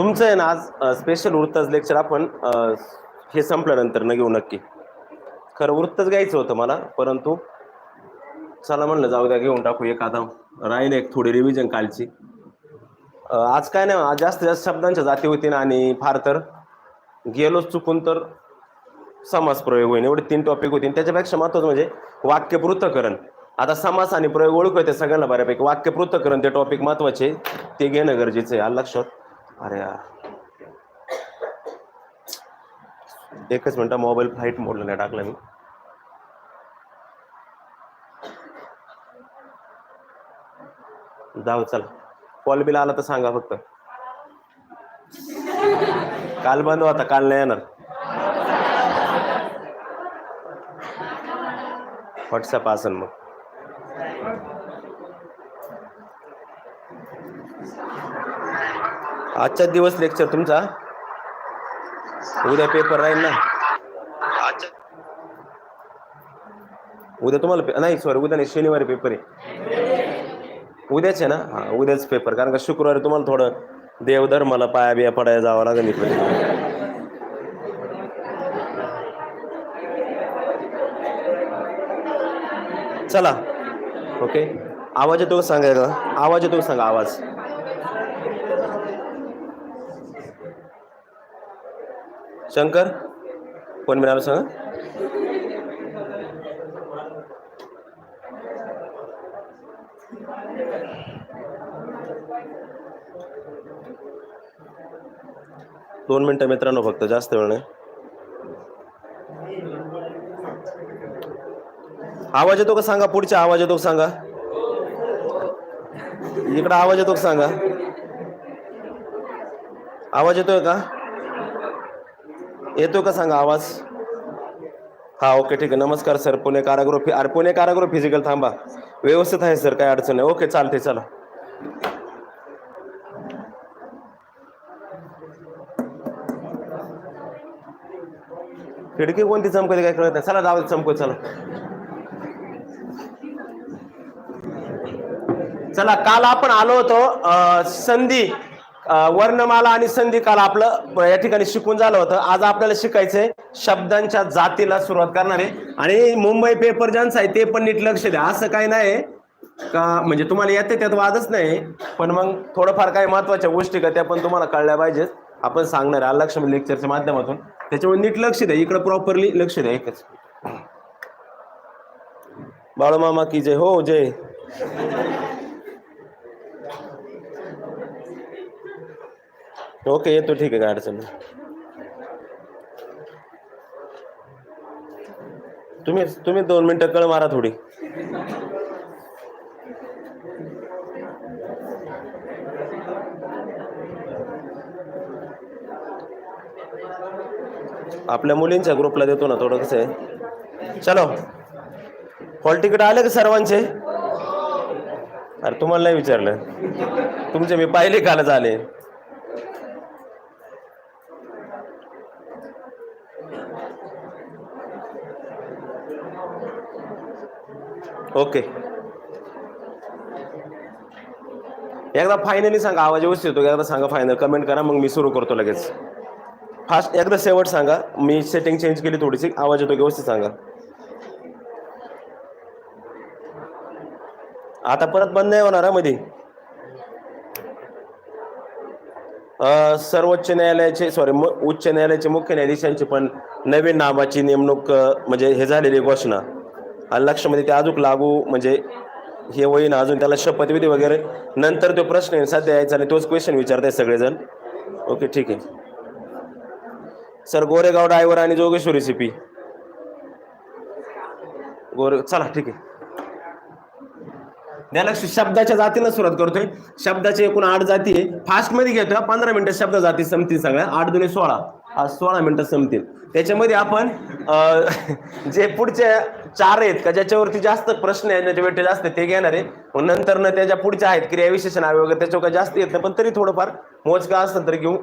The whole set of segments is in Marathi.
तुमचं आहे ना आज स्पेशल वृत्तच लेक्चर आपण हे संपल्यानंतर न घेऊ नक्की. खरं वृत्तच घ्यायचं होतं मला परंतु चला म्हणलं जाऊ द्या घेऊन टाकू एक आता राहील एक थोडी रिव्हिजन कालची. आज काय नाही आज जास्त जास्त शब्दांच्या जाती होती आणि फार तर गेलोच चुकून तर समास प्रयोग होईल एवढे तीन टॉपिक होतील त्याच्यापेक्षा महत्वाचं म्हणजे वाक्य पृथकरण आता समास आणि प्रयोग ओळख येते सगळ्यांना बऱ्यापैकी. वाक्य पृथकरण ते टॉपिक महत्त्वाचे ते घेणं गरजेचं आहे लक्षात? अरे यार. एकच मिनिट मोबाईल फ्लाईट मोडला नाही टाकला मी. जाऊ चला. कॉल बिल आला तर सांगा फक्त. काल बंद होता काल नाही येणार. व्हॉट्सअप असेल मग. आजचा दिवस लेक्चर तुमचा? उद्या पेपर राहील ना? उद्या तुम्हाला नाही सॉरी उद्या नाही शनिवारी पेपर आहे. उद्याच आहे ना? हा उद्याच पेपर कारण का शुक्रवारी तुम्हाला थोडं देवधर्माला पाया बिया पडायला जावं लागेल इकडे. चला. ओके आवाज येतो का सांगायला? आवाज येतो सांगा आवाज? शंकर? कोण मिळालं सांगा? दोन मिनटं मित्रांनो फक्त जास्त वेळ नाही. आवाज येतो का सांगा? पुढच्या आवाज येतो का सांगा? इकडं आवाज येतो का सांगा? आवाज येतोय का? येतो का सांगा आवाज? हा ओके ठीक आहे. नमस्कार सर. पुणे कारागृह अरे पुणे कारागृह फिजिकल थांबा. व्यवस्थित आहे सर. काय अडचण नाही. ओके चालते चला. खिडकी कोणती चमकते काय कळत नाही. चला जाऊ दे, चमकत चला. चला काल आपण आलो होतो संधी. वर्णमाला आणि संधी काल आपलं या ठिकाणी शिकून झालं होतं. आज आपल्याला शिकायचंय शब्दांच्या जातीला सुरुवात करणार. आहे आणि मुंबई पेपर ज्यांचं आहे ते पण नीट लक्ष द्या. असं काही नाही. का म्हणजे तुम्हाला येते त्यात वादच नाही. पण मग थोडंफार काही महत्त्वाच्या गोष्टी का त्या पण तुम्हाला कळल्या पाहिजेत. आपण सांगणार आहे लक्ष लेक्चरच्या माध्यमातून. त्याच्यामुळे नीट लक्ष द्या. इकडे प्रॉपरली लक्ष द्या एकच. बाळूमामा की जय. हो जय. ओके येतो ठीक आहे काय अडचण नाही. तुम्ही तुम्ही दोन मिनटं कळ मारा थोडी. आपल्या मुलींच्या ग्रुपला देतो ना थोडं कसं आहे. चलो. हॉल तिकीट आले का सर्वांचे? अरे तुम्हाला नाही विचारलं. तुमचे मी पाहिले कालच आले. ओके. एकदा फायनली सांगा आवाज व्यवस्थित येतो एकदा सांगा फायनल कमेंट करा मग मी सुरू करतो लगेच. फास्ट एकदा शेवट सांगा. मी सेटिंग चेंज केली थोडीशी आवाज येतो व्यवस्थित सांगा. आता परत बंद नाही होणार मध्ये सर्वोच्च न्यायालयाचे सॉरी उच्च न्यायालयाचे मुख्य न्यायाधीशांची पण नवीन नामाची नेमणूक म्हणजे हे झालेली घोषणा. लक्षामध्ये ते अजून लागू म्हणजे हे होईन अजून त्याला शपथविधी वगैरे. नंतर तो प्रश्न आहे सध्या यायचा आणि तोच क्वेश्चन विचारताय सगळेजण. ओके ठीक आहे. सर गोरेगाव ड्रायव्हर आणि जोगेश्वरी सीपी गोरे चला ठीक आहे. द्या लक्ष शब्दाच्या जातीला सुरुवात करतोय. शब्दाचे एकूण आठ जाती आहे. फास्टमध्ये घेतोय पंधरा मिनिटं शब्द जाती संपतील सगळ्या. आठ दोन्ही सोळा. सोळा मिनटं संपतील. त्याच्यामध्ये आपण जे पुढचे चार आहेत का ज्याच्यावरती जास्त प्रश्न आहेत ज्याच्या वेटे जास्त ते घेणार आहे. मग नंतर न त्याच्या पुढच्या आहेत क्रियाविशेषण आहे वगैरे त्याच्यावर काही जास्त येत नाही पण तरी थोडंफार मोजका असतं तरी घेऊ.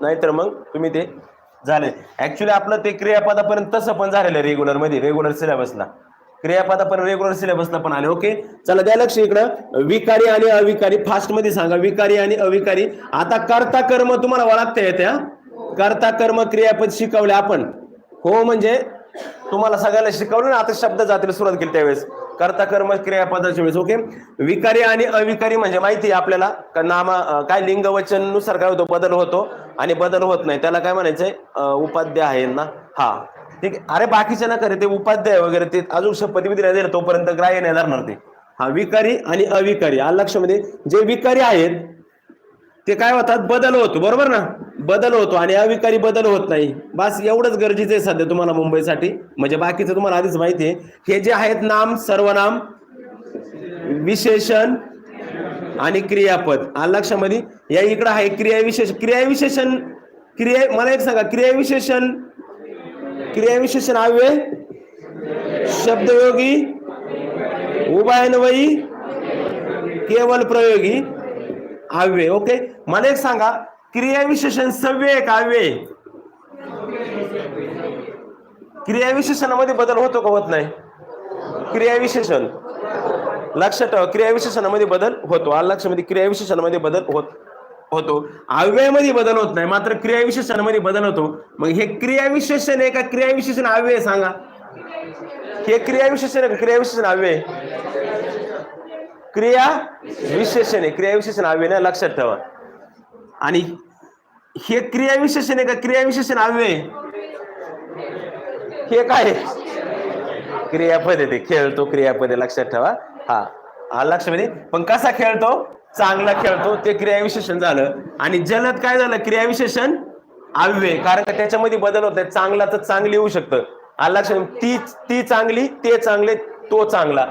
नाहीतर मग तुम्ही ते झाले. ऍक्च्युली आपलं ते क्रियापदापर्यंत तसं पण झालेलं आहे रेग्युलरमध्ये रेग्युलर सिलेबसला क्रियापदापर्यंत रेग्युलर सिलेबसला पण आले. ओके चला द्या लक्ष इकडं. विकारी आणि अविकारी. फास्टमध्ये सांगा विकारी आणि अविकारी. आता कर्ता कर्म तुम्हाला ओळखता येते हा? कर्ता कर्म क्रियापद शिकवले आपण. हो म्हणजे तुम्हाला सगळ्याला शिकवलं ना आता शब्द जातील सुरुवात केली त्यावेळेस. कर्ता कर्म क्रियापदाच्या वेळेस ओके विकारी आणि अविकारी म्हणजे माहिती आहे आपल्याला का नामा काय लिंग वचननुसार काय होतो बदल होतो आणि बदल होत नाही. त्याला काय म्हणायचंय? उपाध्याय आहे ना? हा. ठीक आहे. अरे बाकीचे ना करे ते उपाध्याय वगैरे ते अजून शपथविधी नाही तोपर्यंत ग्राह्य नाही धरणार ते. हा विकारी आणि अविकारी. आलं लक्षामध्ये? जे विकारी आहेत ते काय होतात? बदल होतो बरोबर ना? बदल होतो आणि अविकारी बदल होत नाही. बस एवढंच गरजेचं आहे सध्या तुम्हाला मुंबईसाठी. म्हणजे बाकीचं तुम्हाला आधीच माहिती आहे. हे जे आहेत नाम सर्वनाम विशेषण आणि क्रियापद. आलं लक्षामध्ये या इकडं आहे क्रियाविशेष क्रियाविशेषण क्रिया मला एक सांगा. क्रियाविशेषण क्रियाविशेषण अव्यय शब्दयोगी उभायनवयी केवळ प्रयोगी. अव्यय ओके? मला एक सांगा क्रियाविशेषण सव्य आहे का क्रियाविशेषणामध्ये बदल होतो का होत नाही? क्रियाविशेषण. लक्षात ठेवा क्रियाविशेषणामध्ये बदल होतो. आलं लक्षामध्ये क्रियाविशेषणामध्ये बदल होत होतो. अव्ययामध्ये बदल होत नाही मात्र क्रियाविशेषणामध्ये बदल होतो. मग हे क्रियाविशेषण आहे का क्रियाविशेषण अव्यय सांगा. हे क्रियाविशेषण आहे का क्रियाविशेषण अव्यय क्रिया विशेषण आहे क्रियाविशेषण अव्यय ना लक्षात ठेवा. आणि हे क्रियाविशेषण आहे का क्रियाविशेषण अव्यय? हे काय? क्रियापद आहे ते खेळतो क्रियापद लक्षात ठेवा. हा हा लक्षामध्ये म्हणजे, पण कसा खेळतो? चांगला खेळतो ते क्रियाविशेषण झालं. आणि जलद काय झालं? क्रियाविशेषण अव्यय. कारण का त्याच्यामध्ये बदल होत चांगला तर चांगली होऊ शकतं. आलं म्हणजे, ती ती चांगली ते चांगले तो चांगला.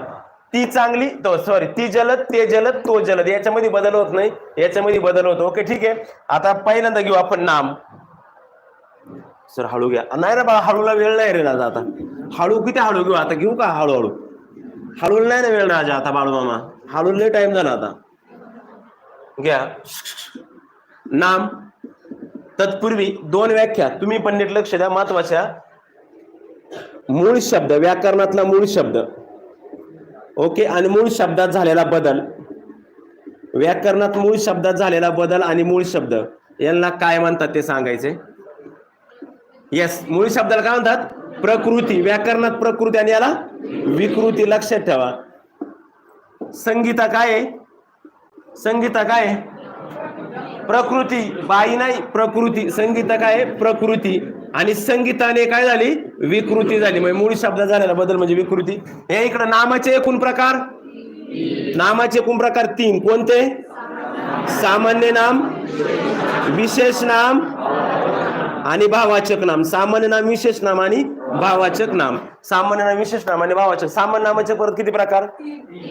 ती चांगली तो सॉरी ती जलद ते जलद तो जलद. याच्यामध्ये बदल होत नाही. याच्यामध्ये बदल होतो. ओके ठीक आहे. आता पहिल्यांदा घेऊ आपण नाम. सर हळू घ्या. नाही रे बाळा हळूला वेळ नाही रे दादा आता. हळू किती हळू घेऊ? आता घेऊ का हळूहळू? हळूला नाही ना वेळ राजा आता बाळू मामा हळू लय टाइम झाला आता. घ्या. नाम. तत्पूर्वी दोन व्याख्या. तुम्ही पण नीट लक्ष द्या. महत्त्वाच्या. मूळ शब्द. व्याकरणातला मूळ शब्द. ओके आणि मूळ शब्दात झालेला बदल. व्याकरणात मूळ शब्दात झालेला बदल आणि मूळ शब्द. यांना काय म्हणतात ते सांगायचे? येस मूळ शब्दाला काय म्हणतात? प्रकृती. व्याकरणात प्रकृती आणि याला विकृती लक्षात ठेवा. संगीता काय आहे? संगीता काय आहे? प्रकृती. बाई नाही प्रकृती. संगीता काय आहे? प्रकृती. आणि संगीताने काय झाली? विकृती झाली. म्हणजे मूळ शब्द झालेला बदल म्हणजे विकृती. हे इकडे नामाचे एकूण प्रकार? नामाचे एकूण प्रकार तीन. कोणते? सामान्य नाम विशेष नाम आणि भावाचक नाम. सामान्य नाम विशेष नाम आणि भावाचक नाम. सामान्य नाम विशेष नाम आणि भावाचक सामान्य नामाचे परत किती प्रकार?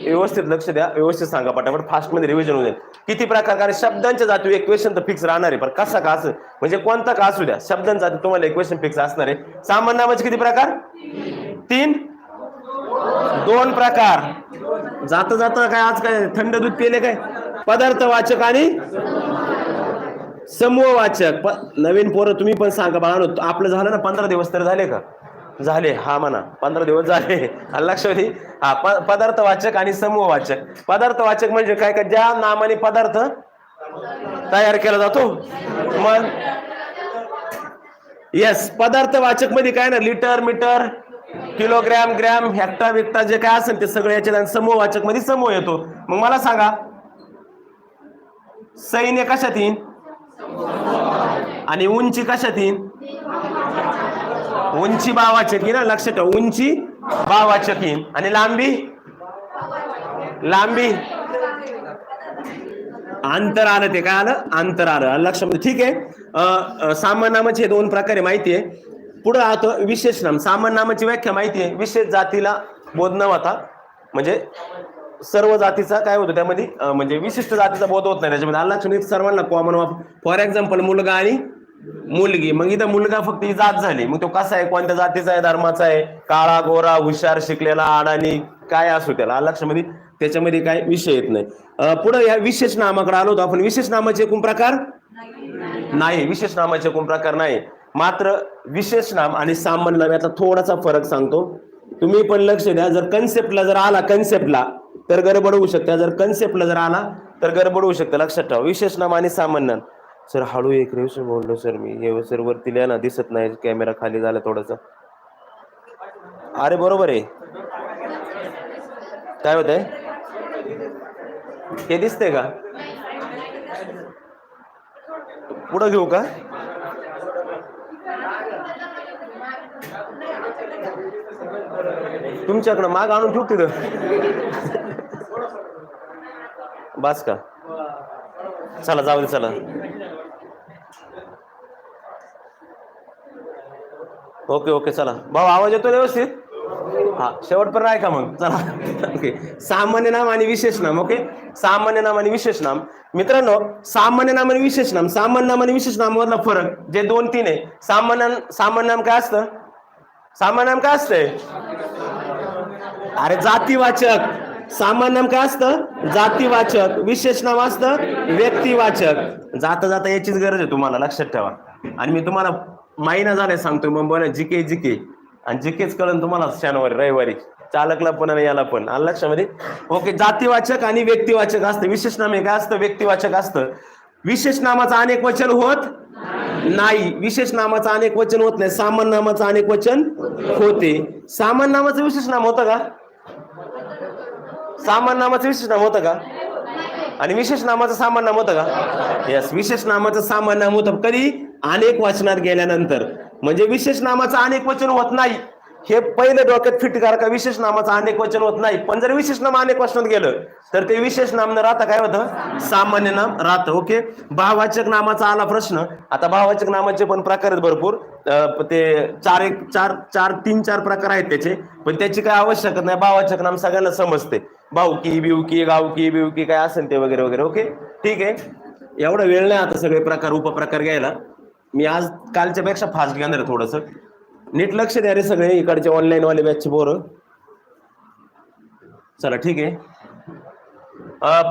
व्यवस्थित लक्ष द्या. व्यवस्थित सांगा पटापट. फास्टमध्ये रिव्हिजन होऊ किती प्रकार? कारण शब्दांच्या जाती एक क्वेश्चन तर फिक्स राहणार आहे. पण कसा का असं? म्हणजे कोणता का असू द्या? शब्दांच्या जाती तुम्हाला एक क्वेश्चन फिक्स असणार आहे. सामान्य नामाचे किती प्रकार? तीन. दोन प्रकार. जाता जाता काय आज काय? थंड दूध पिले काय? पदार्थवाचक आणि समूहवाचक प- नवीन पोरं तुम्ही पण सांगा बाळानो आपलं झालं ना पंधरा दिवस तर झाले का? झाले हा म्हणा. पंधरा दिवस झाले. आणि लक्षात येईल. हा प- पदार्थवाचक आणि समूहवाचक. पदार्थवाचक म्हणजे काय? का ज्या नामाने पदार्थ तयार केला जातो? मग येस पदार्थवाचकमध्ये काय ना litre metre kilogram gram hectare बिक्टा जे काय असेल ते सगळं याच्यात आणि समूहवाचकमध्ये समूह येतो. मग मला सांगा सैन्य कशात येईन? आणि उंची कशात येईन? उंची बावाचकी ना लक्ष ठेव. उंची बावाचकी आणि लांबी? लांबी. अंतर आलं ते काय आलं? अंतर आलं. लक्ष लक्षामध्ये ठीक आहे. अं, सामान्य नामाचे दोन प्रकारे माहिती आहे. पुढे राहतो विशेष नाम. सामान्य नामाची व्याख्या माहिती आहे. विशेष जातीला बोध न होता म्हणजे सर्व जातीचा काय होतं त्यामध्ये? म्हणजे विशिष्ट जातीचा बोध होत नाही. त्याच्यामध्ये आला सर्वांना कॉमन फॉर एक्झाम्पल मुलगा आणि मुलगी. मग इथं मुलगा फक्त ही जात झाली. मग तो कसा आहे? कोणत्या जातीचा आहे? धर्माचा आहे? काळा गोरा हुशार शिकलेला अडाणी काय असू त्याला? लक्षामध्ये? त्याच्यामध्ये काय विषय येत नाही. पुढे या विशेष नामाकडे आलो होतो. आपण विशेष नामाचे एकूण प्रकार? नाही. विशेष नामाचे एकूण प्रकार नाही. मात्र विशेष नाम आणि सामान्य नाम याचा थोडासा फरक सांगतो. तुम्ही पण लक्ष द्या. जर कन्सेप्टला जर आला कन्सेप्टला तर गडबड होऊ शकते. जर कन्सेप्टला जर आला तर गडबड होऊ शकते. लक्षात ठेवा. विशेष नाम आणि सामान्य नाम. सर हळू एक रेष बोललो सर मी. हे सर वरती लिहा ना दिसत नाही. कॅमेरा खाली झाला थोडस. अरे बरोबर आहे. काय होत आहे हे दिसते का? पुढं घेऊ का? तुमच्याकडं माग आणून ठेवू तिथं. बस का? चला जाऊ दे चला. ओके ओके चला. भाऊ आवाज येतो व्यवस्थित? हा शेवटपर्यंत आहे का मग. चला. ओके. सामान्य नाम आणि विशेष नाम ओके? सामान्य नाम आणि विशेष नाम. मित्रांनो सामान्य नाम आणि विशेष नाम. सामान्य नाम आणि विशेष नामामधला फरक जे दोन तीन आहे. सामान्य सामान्य नाम काय असतं? सामान्य नाम काय असतंय? अरे जातीवाचक. सामान्य नाम काय असतं? जातीवाचक. विशेष नाम असतं व्यक्तिवाचक. जाता जाता याचीच गरज आहे तुम्हाला लक्षात ठेवा. आणि मी तुम्हाला महिना झालाय सांगतोय मग बरं जिके जिके. आणि जिकेच कळण तुम्हाला शनिवारी रविवारी. चालकला पण आणि याला पण. आलं लक्षामध्ये ओके जातीवाचक आणि व्यक्तिवाचक असतं. विशेष नाम हे काय असतं? व्यक्तिवाचक असतं. विशेष नामाचं अनेक वचन होत नाही. विशेष नामाचं अनेक वचन होत नाही. सामान्य नामाचं अनेक वचन होते. सामान्य नामाचं विशेष नाम होतं का? सामान्य नामाचं विशेष नाम होतं का? आणि विशेष नामाचं सामान्य नाम होतं का? यस विशेष नामाचं सामान्य नाम होतं. कधी? अनेक वाचनात गेल्यानंतर म्हणजे विशेष नामाचं अनेक वचन होत नाही. हे पहिलं डोक्यात फिट करा का विशेष नामाचं अनेक वचन होत नाही. पण जर विशेष नाम अनेक वचनात गेलं तर ते विशेष नाम न राहता काय होतं? सामान्य नाम राहतं. ओके? भाववाचक नामाचा आला प्रश्न. आता भाववाचक नामाचे पण प्रकार आहेत भरपूर. ते चार एक चार चार तीन चार प्रकार आहेत त्याचे. पण त्याची काय आवश्यकता नाही. भाववाचक नाम सगळ्यांना समजते. भाऊकी बिवकी गावकी बिवकी काय असेल ते वगैरे वगैरे. ओके? ठीक आहे. एवढा वेळ नाही आता सगळे प्रकार उपप्रकार घ्यायला. मी आज कालच्या पेक्षा फास्ट घेणार आहे थोडस. नीट लक्ष द्या रे सगळे इकडचे ऑनलाईन वाले बॅचचे पोरं. चला ठीक आहे.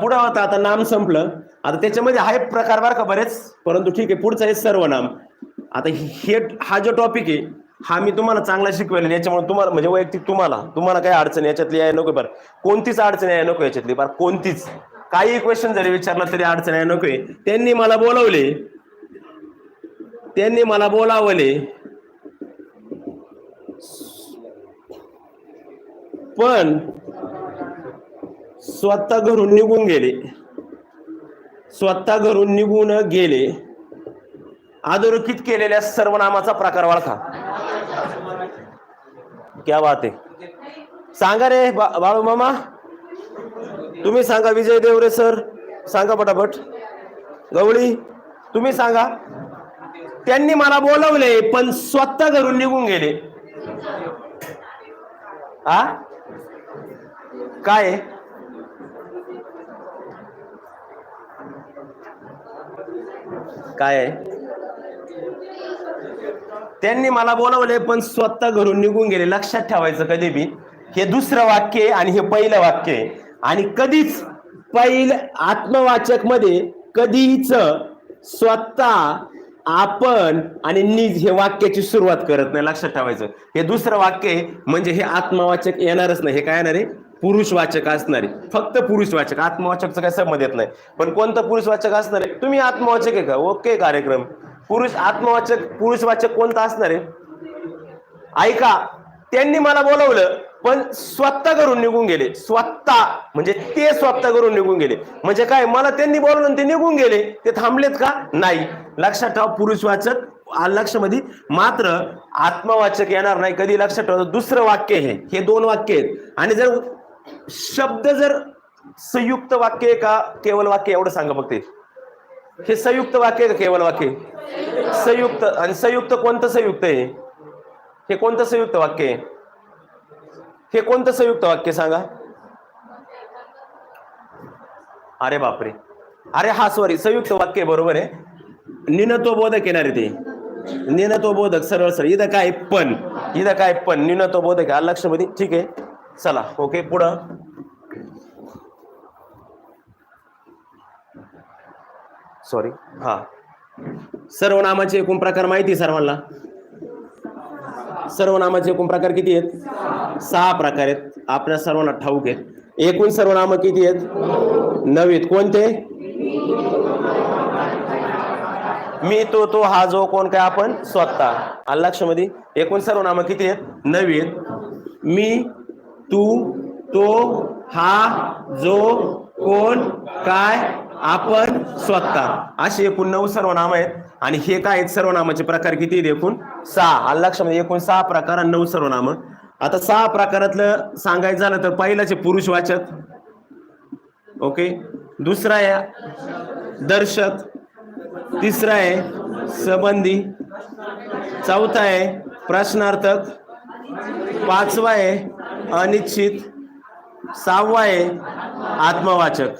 पुढं होता आता नाम संपलं. आता त्याच्यामध्ये आहे प्रकार बार का बरेच. परंतु ठीक आहे पुढचं आहे सर्वनाम आता हे हा जो टॉपिक आहे हा मी तुम्हाला चांगला शिकवेल याच्यामुळे तुम्हाला म्हणजे वैयक्तिक तुम्हाला तुम्हाला काय अडचण याच्यातली आहे नको बरं. कोणतीच अडचण आहे नको याच्यातली बरं कोणतीच. काही क्वेश्चन जरी विचारला तरी अडचण आहे नको त्यांनी मला बोलवले त्यांनी मला बोलावले. पण स्वतः घरून निघून गेले. स्वतः घरून निघून गेले. अधोरेखित केलेल्या सर्वनामाचा प्रकार ओळखा. क्या बात आहे. सांगा रे बा बाळू मामा. तुम्ही सांगा विजय देवरे सर. सांगा पटापट. गवळी तुम्ही सांगा. त्यांनी मला बोलवले पण स्वतः घरून निघून गेले. आ? काय? काय? त्यांनी मला बोलवले पण स्वतः घरून निघून गेले. लक्षात ठेवायचं कधी बी. हे दुसरं वाक्य आहे आणि हे पहिलं वाक्य आहे. आणि कधीच पहिलं आत्मवाचकमध्ये कधीच स्वतः आपण आणि निज हे वाक्याची सुरुवात करत नाही लक्षात ठेवायचं. हे दुसरं वाक्य आहे म्हणजे हे आत्मवाचक येणारच नाही. हे काय येणार आहे? पुरुषवाचक असणार आहे. फक्त पुरुषवाचक. आत्मवाचकचं काय संबंध येत नाही. पण कोणतं पुरुषवाचक असणार आहे? तुम्ही आत्मवाचक आहे का? ओके कार्यक्रम. पुरुष आत्मवाचक पुरुषवाचक कोणता असणार आहे? ऐका त्यांनी मला बोलवलं पण स्वतः करून निघून गेले. स्वतः. म्हणजे ते स्वतः करून निघून गेले. म्हणजे काय? मला त्यांनी बोलवलं ते निघून गेले. ते थांबलेत का? नाही. लक्षात ठेवा पुरुषवाचक आ- लक्षामध्ये मात्र आत्मवाचक येणार नाही. कधी? लक्षात ठेवा दुसरं वाक्य हे हे दोन वाक्य आहेत. आणि जर शब्द जर संयुक्त वाक्य आहे का? केवळ वाक्य? एवढं सांगा फक्त. हे संयुक्त वाक्य आहे का केवळ वाक्य? संयुक्त. आणि संयुक्त कोणतं संयुक्त आहे? हे कोणतं संयुक्त वाक्य आहे? हे कोणतं संयुक्त वाक्य सांगा? अरे बापरे. अरे हा सॉरी संयुक्त वाक्य बरोबर आहे. निनत्व बोधक येणार आहे ते. निनत्व बोधक सरळ सरळ. इथं काय पण. इथं काय पण. निनत्व बोधक आहे. लक्षमध्ये. ठीक आहे. चला. ओके पुढं. सॉरी हा. सर्वनामाचे एकूण प्रकार माहिती सर्वांना? सर्वनामाचे एकूण प्रकार किती आहेत? सहा प्रकार आहेत. आपल्या सर्वांना ठाऊक आहेत एकूण सर्वनाम किती आहेत? नवीत कोणते? मी तो तो हा जो कोण काय आपण स्वतः. आलं लक्षामध्ये? एकूण सर्वनाम किती आहेत? नवीत मी तू तो हा जो कोण काय आपण स्वतः. असे एकूण नऊ सर्वनाम आहेत. आणि हे काय आहेत? सर्वनामाचे प्रकार किती आहेत? एकूण सहा. आलं लक्षामध्ये? एकूण सहा प्रकार आणि नऊ सर्वनाम. आता सहा प्रकारातलं सांगायचं झालं तर पहिलाचे पुरुषवाचक ओके? दुसरा आहे दर्शक. तिसरा आहे संबंधी. चौथा आहे प्रश्नार्थक. पाचवा आहे अनिश्चित. सहावा आहे आत्मवाचक.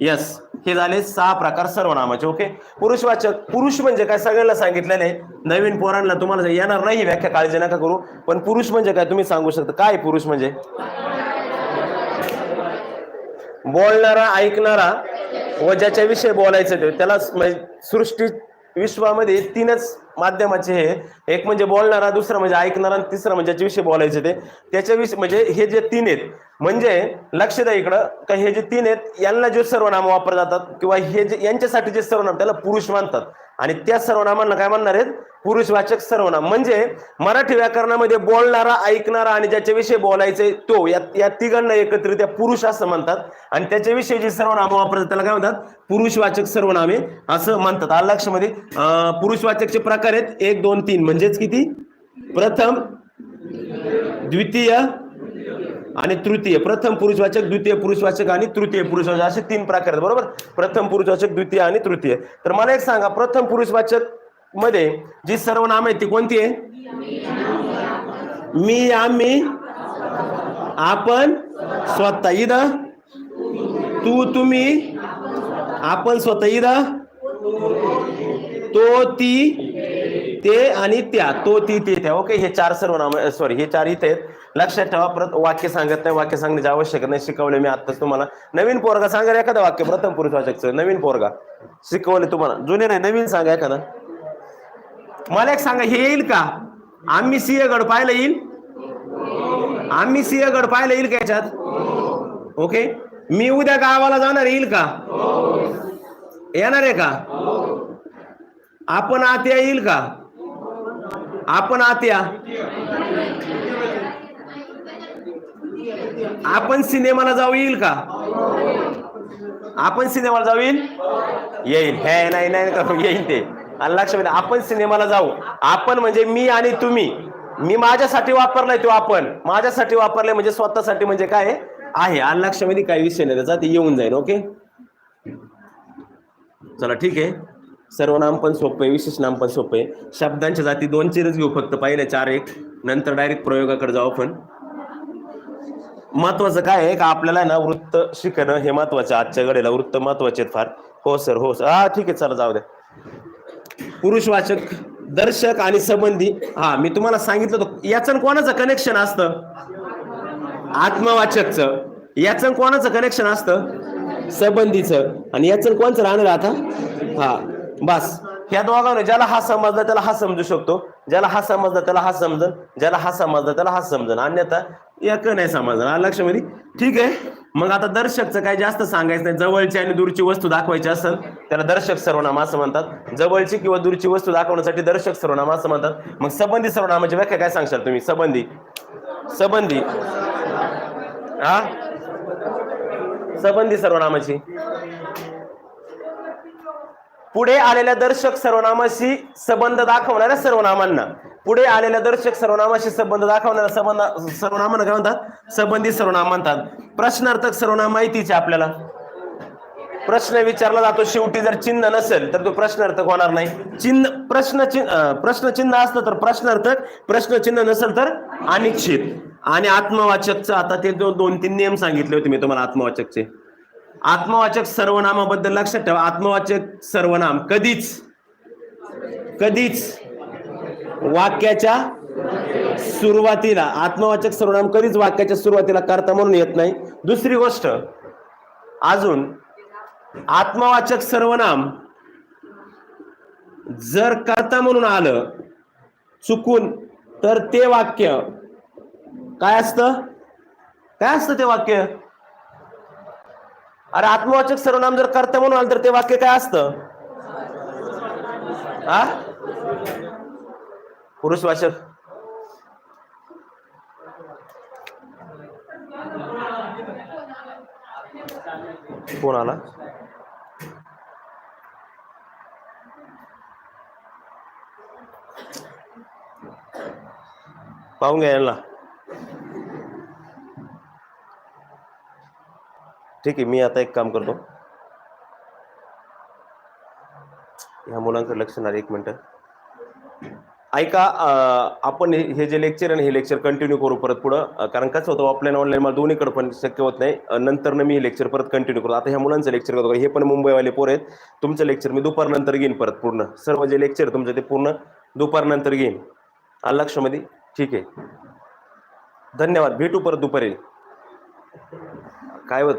यस हे झाले सहा प्रकार सर्वनामाचे ओके पुरुषवाचक पुरुष म्हणजे काय? सगळ्यांना सांगितलेलं आहे. नवीन पोरांना तुम्हाला येणार नाही व्याख्या काळजी नका करू. पण पुरुष म्हणजे काय? तुम्ही सांगू शकता. काय पुरुष म्हणजे? बोलणारा ऐकणारा व ज्याच्याविषयी बोलायचं ते त्याला म्हणजे सृष्टी विश्वामध्ये तीनच माध्यमाचे हे. एक म्हणजे बोलणारा दुसरं म्हणजे ऐकणारा आणि तिसरं म्हणजे याच्याविषयी बोलायचे ते. त्याच्याविषयी म्हणजे हे जे तीन आहेत म्हणजे लक्ष द्या इकडं का हे जे तीन आहेत यांना जे सर्वनाम वापर जातात किंवा हे जे यांच्यासाठी जे सर्वनाम त्याला पुरुष मानतात. आणि त्या सर्वनामांना काय म्हणणार आहेत? पुरुषवाचक सर्वनाम म्हणजे मराठी व्याकरणामध्ये बोलणारा ऐकणारा आणि ज्याच्याविषयी बोलायचे तो या या तिघांना एकत्रित पुरुष असं म्हणतात. आणि त्याच्याविषयी जे सर्वनाम वापरतात त्याला काय म्हणतात? पुरुषवाचक सर्वनामे असं म्हणतात. आलं लक्षामध्ये पुरुषवाचकचे प्रकार आहेत. एक दोन तीन. म्हणजेच किती? प्रथम द्वितीय आणि तृतीय. प्रथम पुरुषवाचक द्वितीय पुरुषवाचक आणि तृतीय पुरुषवाचक असे तीन प्रकार आहेत. बरोबर? प्रथम पुरुषवाचक द्वितीय आणि तृतीय. तर मला एक सांगा. प्रथम पुरुषवाचक मध्ये जी सर्वनाम आहेत ती कोणती आहे? मी आम्ही आपण स्वतः. इद तू तुम्ही आपण स्वतः. इद तो ती ते आणि त्या. तो ती ते त्या. ओके हे चार सर्वनाम सॉरी हे चार इथे आहेत. लक्षात ठेवा परत वाक्य सांगत नाही. वाक्य सांगण्याची आवश्यक नाही. शिकवले मी आताच तुम्हाला. नवीन पोरगा सांगा एखादा वाक्य. प्रथम पुरुषवाचकचं नवीन पोरगा. शिकवले तुम्हाला. जुने नाही नवीन सांगा एखादा. मला एक सांगा हे येईल का? आम्ही सिंहगड पाहायला येईल? आम्ही सिंहगड पाहायला येईल का याच्यात? ओके मी उद्या गावाला जाणार येईल का? येणार आहे का? आपण आत्या येईल का? आपण आत्या? आपण सिनेमाला जाऊ येईल का? आपण सिनेमाला जाऊ येईल? येईल. हे नाही नाही का येईल ते. आणि लक्ष आपण सिनेमाला जाऊ. आपण म्हणजे मी आणि तुम्ही. मी माझ्यासाठी वापरलाय तो आपण. माझ्यासाठी वापरलाय म्हणजे स्वतःसाठी म्हणजे काय? आहे. आणि लक्षामध्ये काही विषय नाही त्याचा. ते येऊन जाईल ओके? चला ठीक आहे. सर्वनाम पण सोपे आहे विशेष नाम पण सोपे आहे. शब्दांच्या जाती दोन चिरच घेऊ फक्त. पहिले चार एक. नंतर डायरेक्ट प्रयोगाकडे जाऊ आपण. महत्वाचं काय आहे का? आपल्याला ना वृत्त शिकणं हे महत्वाचं आजच्या घडीला वृत्त महत्त्वाचे आहेत फार. हो सर हो सर हा ठीक आहे. चला जाऊ द्या. पुरुषवाचक दर्शक आणि संबंधी. हा मी तुम्हाला सांगितलं होतं. याचं आणि कोणाचं कनेक्शन असतं? आत्मवाचकचं. याचं कोणाचं कनेक्शन असतं? संबंधीचं. आणि याचं कोणचं राहणार आता? हा बस. ह्या दोघांना ज्याला हा समजला त्याला हा समजू शकतो. ज्याला हा समजला त्याला हा समजन ज्याला हा समजला त्याला हा समजन अन्यथा एक नाही समजणार आलं लक्षामध्ये ठीक आहे? मग आता दर्शकचं काय जास्त सांगायचं नाही. जवळची आणि दूरची वस्तू दाखवायची असेल त्याला दर्शक सर्वनाम असं म्हणतात. जवळची किंवा दूरची वस्तू दाखवण्यासाठी दर्शक सर्वनाम असं म्हणतात. मग संबंधी सर्वनामाची व्याख्या काय सांगशाल तुम्ही? संबंधी. संबंधी. हा? संबंधी सर्वनामाची. पुढे आलेल्या दर्शक सर्वनामाशी संबंध दाखवणाऱ्या सर्वनामांना. पुढे आलेल्या दर्शक सर्वनामाशी संबंध दाखवणाऱ्या संबंध सर्वनामांना काय म्हणतात? संबंधित सर्वनाम म्हणतात. प्रश्नार्थक सर्वनाम माहितीचे आपल्याला. प्रश्न विचारला जातो शेवटी जर चिन्ह नसेल तर तो प्रश्नार्थक होणार नाही. चिन्ह प्रश्न चिन्ह प्रश्न चिन्ह असलं तर प्रश्नार्थक प्रश्न चिन्ह नसेल तर अनिश्चित. आणि आत्मवाचकचं आता ते दोन तीन नियम सांगितले होते मी तुम्हाला आत्मवाचकचे. आत्मवाचक सर्वनामाबद्दल लक्षात ठेवा. आत्मवाचक सर्वनाम कधीच कधीच वाक्याच्या सुरुवातीला आत्मवाचक सर्वनाम कधीच वाक्याच्या सुरुवातीला करता म्हणून येत नाही. दुसरी गोष्ट अजून आत्मवाचक सर्वनाम जर करता म्हणून आलं चुकून तर ते वाक्य काय असतं? काय असतं ते वाक्य? अरे आत्मवाचक सर्वनाम जर कर्ता म्हणून आलं तर ते वाक्य काय असतं? हा पुरुषवाचक. कोण आला पाहून घ्या यांना. ठीक आहे मी आता एक काम करतो. ह्या मुलांकडे लक्ष नाही एक मिनटं. ऐका आपण हे जे लेक्चर आणि हे लेक्चर कंटिन्यू करू परत पुढं. कारण कसं होतं ऑफलाईन ऑनलाईन मला दोन्हीकडे पण शक्य होत नाही. नंतर मी हे लेक्चर परत कंटिन्यू करतो. आता ह्या मुलांचं लेक्चर करतो. हे पण मुंबईवाले पोर आहेत. तुमचं लेक्चर मी दुपारनंतर घेईन परत पूर्ण. सर्व जे लेक्चर तुमचं ते पूर्ण दुपारनंतर घेईन. आलं लक्षामध्ये? ठीक आहे. धन्यवाद. भेटू परत दुपारी. काय होतं?